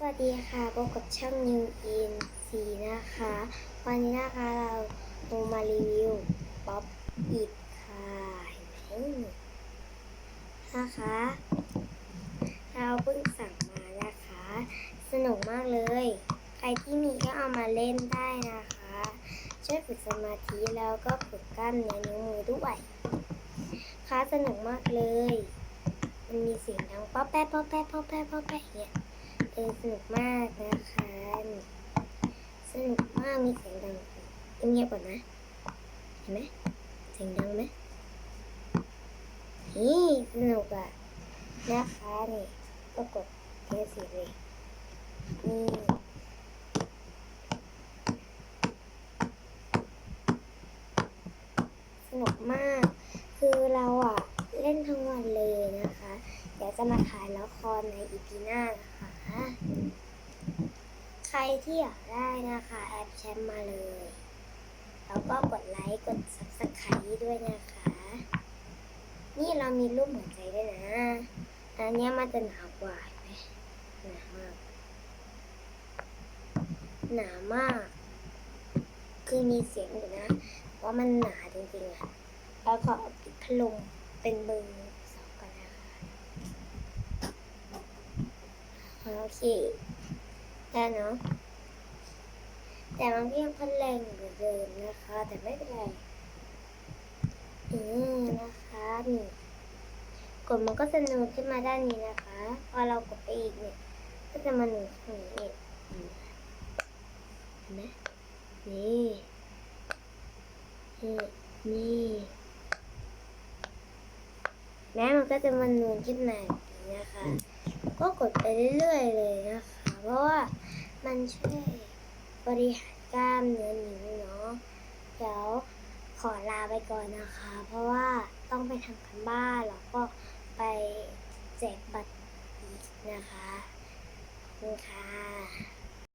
สวัสดีค่ะพบกับช่อง New In 4นะคะ วันนี้นะคะเราลงมารีวิวป๊อปอิดค่ะเห็นไหมนะคะ เราเพิ่งสั่งมานะคะ สนุกมากเลย ใครที่มีก็เอามาเล่นได้นะคะ ช่วยฝึกสมาธิแล้วก็ฝึกกล้ามเนื้อนิ้วมือด้วยค่ะสนุกมากเลย มันมีเสียงดังป๊อปแป๊ะป๊อปแป๊ะป๊อปแป๊ะป๊อปแป๊ะเนี่ย สนุกมากนะคะสนุกมากมีเสียงดังเงียบก่อนนะ เห็นไหมเสียงดังไหมนี่สนุกอะนะคะนี่ก็กดเทสสิเลยนี่สนุกมาก คือเราอะเล่นทั้งวันเลยนะคะ เดี๋ยวจะมาถ่ายละครในอีพีหน้านะคะ รที่อยากได้นะคะแอปแชมป์มาเลย แล้วก็กดไลค์กด subscribe ด้วยนะคะ นี่เรามีรูปหัวใจด้วยนะอันนี้มันจะหนากว่าไหมหนามากหนามาก คือมีเสียงอยู่นะว่ามันหนาจริงๆอะแล้วก็เอปิดพัดลมเป็นเบอร์สองกันนะคะโอเค ได้เนาะแต่มันก็ยังพันแรงเหมือนเดิมนะคะ แต่ไม่เป็นไรอืมนะคะนี่กดมันก็จะนูนขึ้นมาด้านนี้นะคะ พอเรากดไปอีกเนี่ย ก็จะมาหนูนตรงนี้เองอืมเห็นไหมนี่นี่นี่แม้มันก็จะมานูนขึ้นมาแบบนี้นะคะ ก็กดไปเรื่อยๆเลยนะคะ เพราะว่า มันช่วยบริหารกล้ามเนื้อหนิ้วเนาะเดี๋ยวขอลาไปก่อนนะคะ เพราะว่าต้องไปทำกันบ้านแล้วก็ไปแจกบัตรอีกนะคะขอบคุณค่ะ